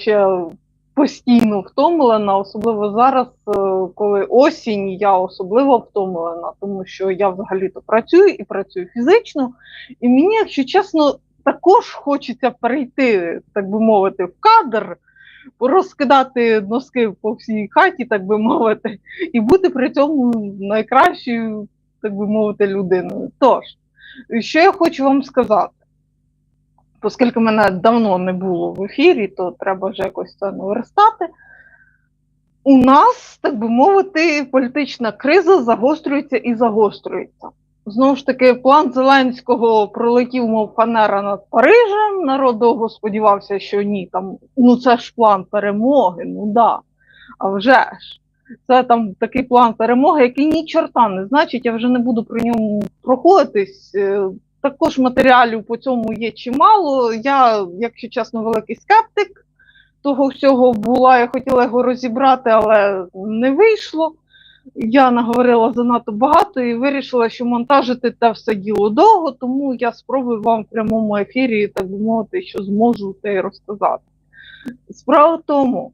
ще постійно втомлена, особливо зараз, е, коли осінь, я особливо втомлена, тому що я взагалі-то працюю і працюю фізично. І мені, якщо чесно, також хочеться перейти, так би мовити, в кадр, розкидати носки по всій хаті, так би мовити, і бути при цьому найкращою, так би мовити, людиною. Тож, що я хочу вам сказати? Оскільки мене давно не було в ефірі, то треба вже якось це наверстати. У нас, так би мовити, політична криза загострюється і загострюється. Знову ж таки, план Зеленського пролетів, мов фанера над Парижем. Народ довго сподівався, що ні, там ну це ж план перемоги, ну да. А вже ж, це там такий план перемоги, який ні чорта не значить, я вже не буду про ньому проходитись. Також матеріалів по цьому є чимало. Я, якщо чесно, великий скептик того всього була. Я хотіла його розібрати, але не вийшло. Я наговорила занадто багато і вирішила, що монтажити те все діло довго, тому я спробую вам в прямому ефірі, так би мовити, що зможу те розказати. Справа в тому,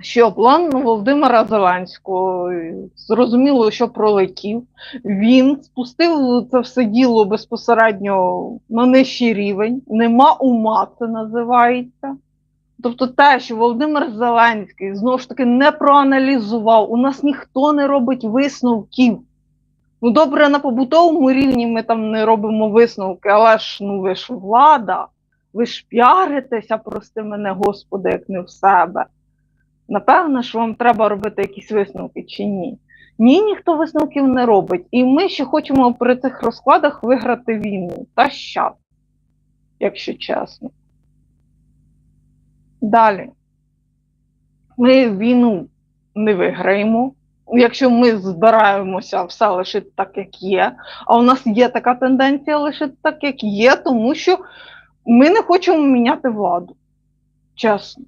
що план Володимира Зеленського зрозуміло, що пролетів. Він спустив це все діло безпосередньо на нижчий рівень, нема ума, це називається. Тобто те, що Володимир Зеленський знову ж таки не проаналізував, у нас ніхто не робить висновків. Ну, добре, на побутовому рівні ми там не робимо висновки, але ж ну ви ж влада, ви ж піаритеся, прости мене, Господи, як не в себе. Напевно, що вам треба робити якісь висновки чи ні. Ні, ніхто висновків не робить. І ми ще хочемо при цих розкладах виграти війну. Та щас, якщо чесно. Далі. Ми війну не виграємо. Якщо ми збираємося все лишити так, як є. А у нас є така тенденція лишити так, як є, тому що ми не хочемо міняти владу. Чесно.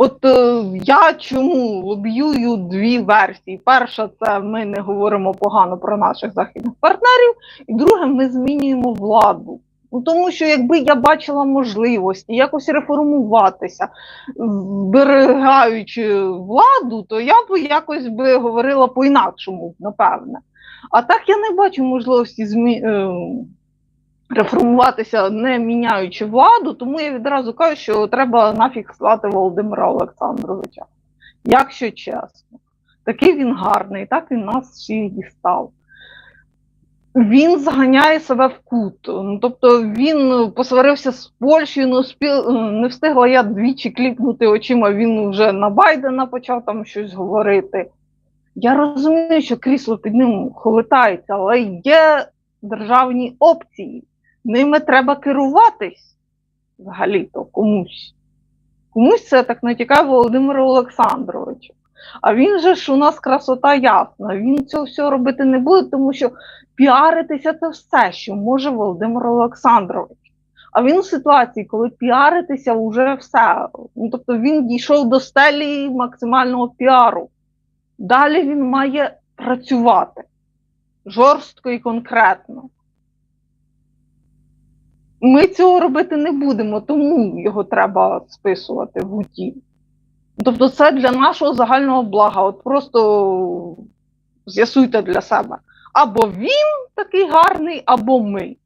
От е, я чому лобіюю дві версії. Перша, це ми не говоримо погано про наших західних партнерів, і друге, ми змінюємо владу. Ну, Тому що якби я бачила можливості якось реформуватися, зберігаючи владу, то я б якось би говорила по-інакшому, напевне. А так я не бачу можливості змі... Реформуватися, не міняючи владу, тому я відразу кажу, що треба нафіг слати Володимира Олександровича. Якщо чесно, такий він гарний, так він нас всіх дістав. Він заганяє себе в кут. Ну, Тобто він посварився з Польщею, не, успів, не встигла я двічі кліпнути очима, він вже на Байдена почав там щось говорити. Я розумію, що крісло під ним холитається, але є державні опції ними треба керуватись взагалі-то комусь. Комусь це так натякає Володимиру Олександровичу. А він же ж у нас красота ясна. Він цього всього робити не буде, тому що піаритися це все, що може Володимир Олександрович. А він у ситуації, коли піаритися вже все. Ну, Тобто він дійшов до стелі максимального піару. Далі він має працювати жорстко і конкретно. Ми цього робити не будемо, тому його треба списувати в гуті. Тобто, це для нашого загального блага. От просто з'ясуйте для себе. Або він такий гарний, або ми.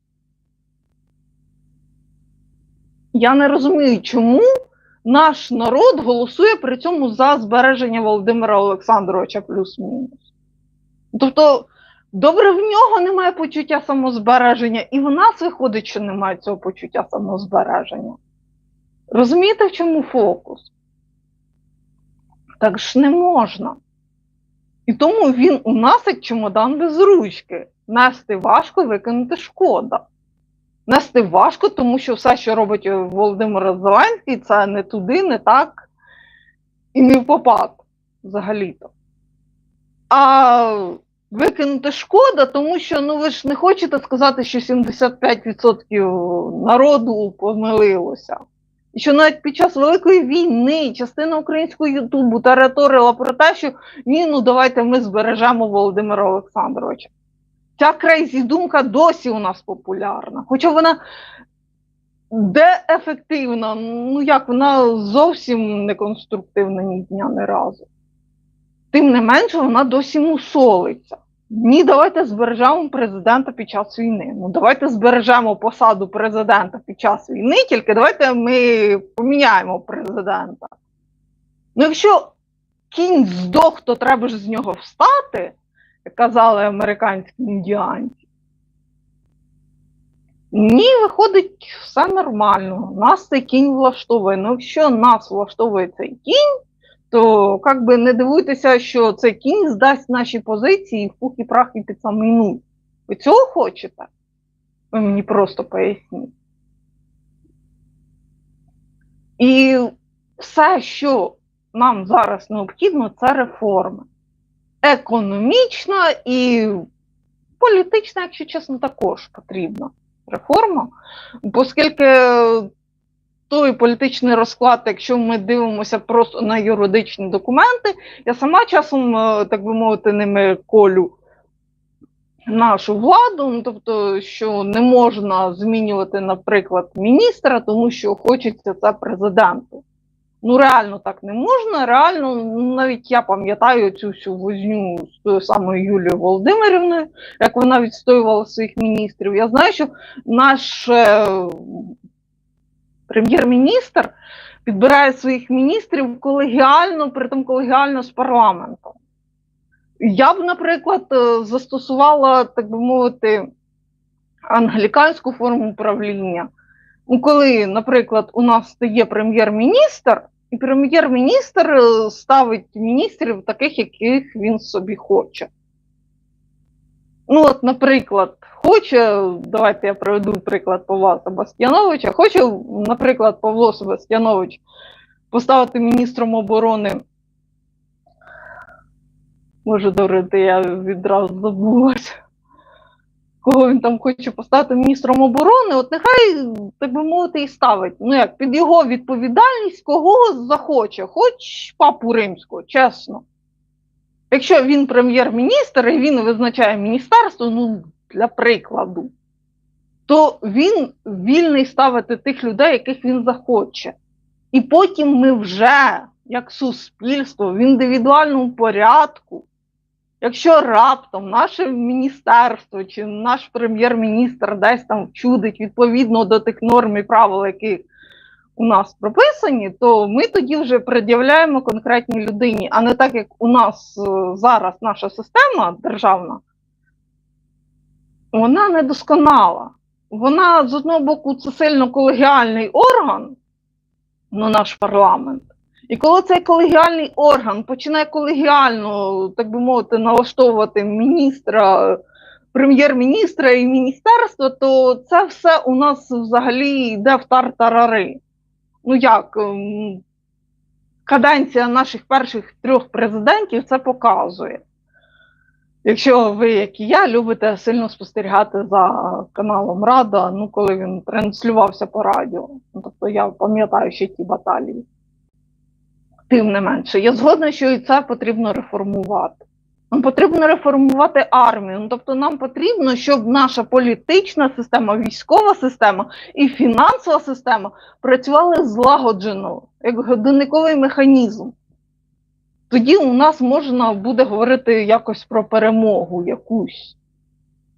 Я не розумію, чому наш народ голосує при цьому за збереження Володимира Олександровича плюс-мінус. Тобто. Добре, в нього немає почуття самозбереження, і в нас виходить, що немає цього почуття самозбереження. Розумієте, в чому фокус? Так ж не можна. І тому він у нас як чемодан без ручки. Нести важко, викинути шкода. Нести важко, тому що все, що робить Володимир Зеленський, це не туди, не так і не в попад взагалі-то. А викинути шкода, тому що ну ви ж не хочете сказати, що 75% народу помилилося. І що навіть під час Великої війни частина українського Ютубу тараторила про те, що ні, ну давайте ми збережемо Володимира Олександровича. Ця крейзі думка досі у нас популярна. Хоча вона Де ефективна? Ну як вона зовсім не конструктивна ні дня, ні разу. Тим не менше, вона досі мусолиться. Ні, давайте збережемо президента під час війни. Ну давайте збережемо посаду президента під час війни, тільки давайте ми поміняємо президента. Ну, якщо кінь здох, то треба ж з нього встати, як казали американські індіанці. Ні, виходить все нормально. Нас цей кінь влаштовує. Ну, якщо нас влаштовує цей кінь, то як би не дивуйтеся, що цей кінь здасть наші позиції в пух і прах і під самий нуль. Ви цього хочете? Ви мені просто поясніть. І все, що нам зараз необхідно, це реформи. Економічна і політична, якщо чесно, також потрібна реформа, оскільки той політичний розклад, якщо ми дивимося просто на юридичні документи, я сама часом, е, так би мовити, ними колю нашу владу, ну, тобто, що не можна змінювати, наприклад, міністра, тому що хочеться це президенту. Ну, реально так не можна. Реально, ну, навіть я пам'ятаю цю всю возню з тою самою Юлією Володимирівною, як вона відстоювала своїх міністрів. Я знаю, що наш е, прем'єр-міністр підбирає своїх міністрів колегіально, притом колегіально з парламентом. Я б, наприклад, е, застосувала, так би мовити, англіканську форму управління. Ну, коли, наприклад, у нас стає прем'єр-міністр, і прем'єр-міністр е, ставить міністрів таких, яких він собі хоче. Ну, от, наприклад, хоче, давайте я приведу приклад Павла Себастьяновича, хоче, наприклад, Павло Себастьянович поставити міністром оборони. Може, дорити, я відразу забулася. Кого він там хоче поставити міністром оборони, от нехай, так би мовити, і ставить. Ну як, під його відповідальність кого захоче, хоч папу римського, чесно. Якщо він прем'єр-міністр і він визначає міністерство, ну, для прикладу, то він вільний ставити тих людей, яких він захоче. І потім ми вже, як суспільство, в індивідуальному порядку, якщо раптом наше міністерство чи наш прем'єр-міністр десь там вчудить відповідно до тих норм і правил, які у нас прописані, то ми тоді вже пред'являємо конкретній людині, а не так, як у нас е, зараз наша система державна, вона недосконала. Вона з одного боку це сильно колегіальний орган, ну наш парламент. І коли цей колегіальний орган починає колегіально, так би мовити, налаштовувати міністра, прем'єр-міністра і міністерство, то це все у нас взагалі йде в тартарари. Ну як, ем, каденція наших перших трьох президентів це показує. Якщо ви, як і я, любите сильно спостерігати за каналом Рада, ну коли він транслювався по радіо, ну, тобто я пам'ятаю ще ті баталії. Тим не менше, я згодна, що і це потрібно реформувати. Нам потрібно реформувати армію. Ну, тобто, нам потрібно, щоб наша політична система, військова система і фінансова система працювали злагоджено, як годинниковий механізм. Тоді у нас можна буде говорити якось про перемогу якусь.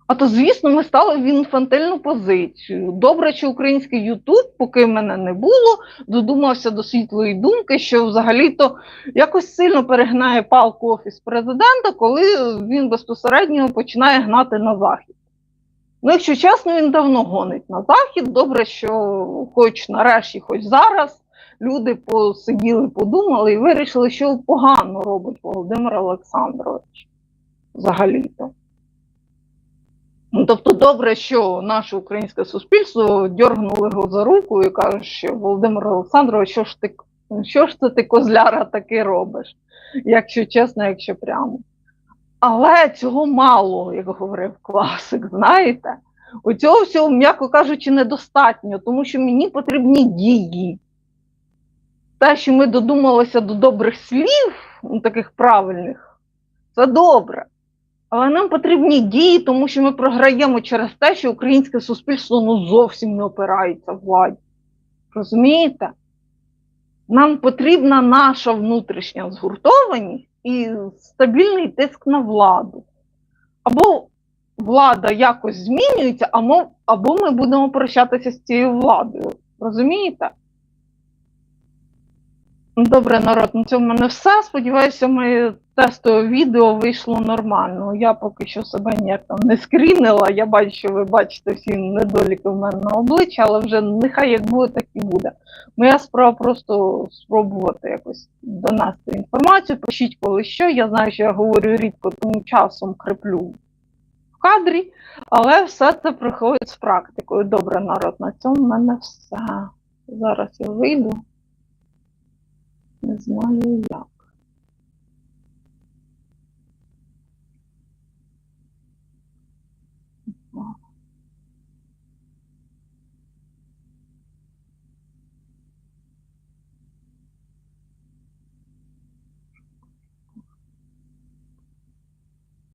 А то, звісно, ми стали в інфантильну позицію. Добре, що український Ютуб, поки мене не було, додумався до світлої думки, що взагалі-то якось сильно перегнає палку офіс президента, коли він безпосередньо починає гнати на захід. Ну, якщо чесно, він давно гонить на захід. Добре, що хоч нарешті, хоч зараз люди посиділи, подумали і вирішили, що погано робить Володимир Олександрович. Взагалі-то. Ну, тобто, добре, що наше українське суспільство дьоргнуло його за руку і каже, що Володимир Олександрович, що ж ти що ж це ти козляра таки робиш, якщо чесно, якщо прямо. Але цього мало, як говорив класик, знаєте, у цього всього, м'яко кажучи, недостатньо, тому що мені потрібні дії. Те, що ми додумалися до добрих слів, ну, таких правильних, це добре. Але нам потрібні дії, тому що ми програємо через те, що українське суспільство ну зовсім не опирається владі. Розумієте? Нам потрібна наша внутрішня згуртованість і стабільний тиск на владу. Або влада якось змінюється, або, або ми будемо прощатися з цією владою. Розумієте? Добре, народ, на цьому в мене все. Сподіваюся, моє тестове відео вийшло нормально. Я поки що себе ніяк там не скрінила. Я бачу, що ви бачите всі недоліки в мене на обличчі, але вже нехай як буде, так і буде. Моя справа просто спробувати якось донести інформацію. Пишіть коли що. Я знаю, що я говорю рідко, тому часом креплю в кадрі, але все це приходить з практикою. Добре, народ, на цьому в мене все. Зараз я вийду. Не знаю як.